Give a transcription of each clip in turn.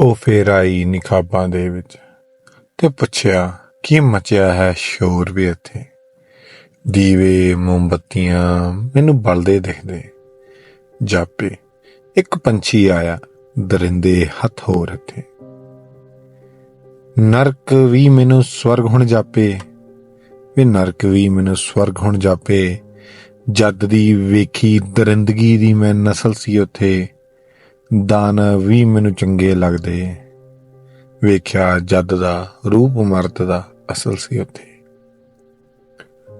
ਉਹ ਫੇਰ ਆਈ ਨਿਖਾਬਾਂ ਦੇ ਵਿੱਚ ਤੇ ਪੁੱਛਿਆ, ਕੀ ਮਚਿਆ ਹੈ ਸ਼ੋਰ ਵੀ ਇੱਥੇ? ਦੀਵੇ, ਮੋਮਬੱਤੀਆਂ, ਮੈਨੂੰ ਬਲਦੇ ਦਿਖਦੇ ਜਾਪੇ, ਇੱਕ ਪੰਛੀ ਆਇਆ ਦਰਿੰਦੇ ਹੱਥ ਹੋਰ ਇੱਥੇ। ਨਰਕ ਵੀ ਮੈਨੂੰ ਸਵਰਗ ਹੁਣ ਜਾਪੇ, ਵੀ ਨਰਕ ਵੀ ਮੈਨੂੰ ਸਵਰਗ ਹੁਣ ਜਾਪੇ। ਜਦ ਦੀ ਵੇਖੀ ਦਰਿੰਦਗੀ ਦੀ ਮੈਂ ਨਸਲ ਸੀ ਉੱਥੇ। ਦਾਨ ਵੀ ਮੈਨੂੰ ਚੰਗੇ ਲੱਗਦੇ। ਵੇਖਿਆ ਜਦ ਦਾ, ਰੂਪ ਮਰਦ ਦਾ ਅਸਲ ਸੀ ਉੱਥੇ।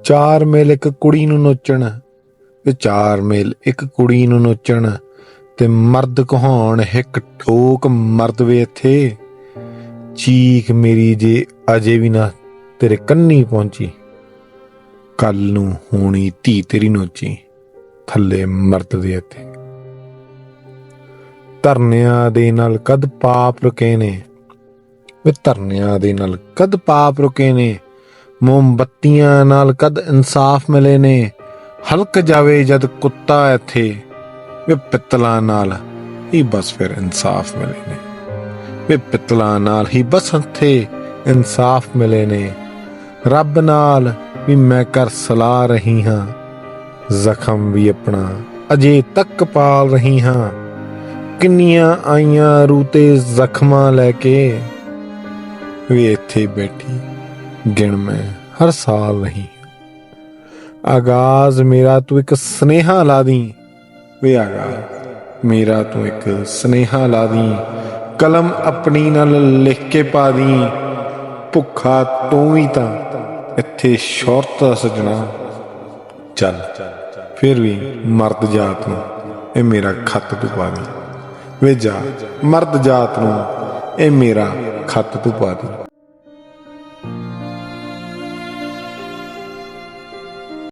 ਚਾਰ ਮੇਲ ਇੱਕ ਕੁੜੀ ਨੂੰ ਨੋਚਣ ਤੇ ਚਾਰ ਮੇਲ ਇੱਕ ਕੁੜੀ ਨੂੰ ਨੋਚਣ ਤੇ ਮਰਦ ਕਹਾਉਣ, ਇੱਕ ਠੋਕ ਮਰਦ ਵੇ ਇੱਥੇ। ਚੀਖ ਮੇਰੀ ਜੇ ਅਜੇ ਵੀ ਨਾ ਤੇਰੇ ਕੰਨੀ ਪਹੁੰਚੀ। ਕੱਲ ਨੂੰ ਹੋਣੀ ਧੀ ਤੇਰੀ ਨੋਚੀ, ਥੱਲੇ ਮਰਦ ਦੇ ਇੱਥੇ। ਧਰਨਿਆਂ ਦੇ ਨਾਲ ਕਦ ਪਾਪ ਰੁਕੇ ਨੇ? ਵੇ ਧਰਨਿਆਂ ਦੇ ਨਾਲ ਕਦ ਪਾਪ ਰੁਕੇ ਨੇ? ਮੋਮਬੱਤੀਆਂ ਨਾਲ ਕਦ ਇਨਸਾਫ ਮਿਲੇ ਨੇ? ਹਲਕ ਜਾਵੇ ਜਦ ਕੁੱਤਾ ਇੱਥੇ, ਵੇ ਪਿੱਤਲਾਂ ਨਾਲ ਹੀ ਬਸ ਫਿਰ ਇਨਸਾਫ ਮਿਲੇ ਨੇ। ਵੇ ਪਿੱਤਲਾਂ ਨਾਲ ਹੀ ਬਸ ਇੱਥੇ ਇਨਸਾਫ ਮਿਲੇ ਨੇ। ਰੱਬ ਨਾਲ ਵੀ ਮੈਂ ਕਰ ਸਲਾਹ ਰਹੀ ਹਾਂ, ਜ਼ਖਮ ਵੀ ਆਪਣਾ ਅਜੇ ਤੱਕ ਪਾਲ ਰਹੀ ਹਾਂ। ਕਿੰਨੀਆਂ ਆਈਆਂ ਰੂਤੇ ਜ਼ਖਮਾਂ ਲੈ ਕੇ ਵੀ ਇੱਥੇ ਬੈਠੀ, ਗਿਣ ਮੈਂ, ਹਰ ਸਾਲ ਰਹੀ ਆਗਾਜ਼ ਮੇਰਾ ਤੂੰ ਇੱਕ ਸਨੇਹਾ ਲਾ ਦੀ ਵੇ ਆਗਾਜ਼, ਮੇਰਾ ਤੂੰ ਇੱਕ ਸਨੇਹਾ ਲਾ ਦੀ ਕਲਮ ਆਪਣੀ ਨਾਲ ਲਿਖ ਕੇ ਪਾ ਦੀ ਭੁੱਖਾ ਤੂੰ ਵੀ ਤਾਂ ਇੱਥੇ ਸ਼ੌਰਤ ਦਾ ਸਜਣਾ। ਚੱਲ, ਫਿਰ ਵੀ ਮਰਦ ਜਾਤ ਨੂੰ ਇਹ ਮੇਰਾ ਖੱਤ ਤੂੰ ਪਾ ਦੀ ਵੇ ਜਾ ਮਰਦ ਜਾਤ ਨੂੰ ਇਹ ਮੇਰਾ ਖੱਤ ਤੂੰ ਪਾ ਦੀ।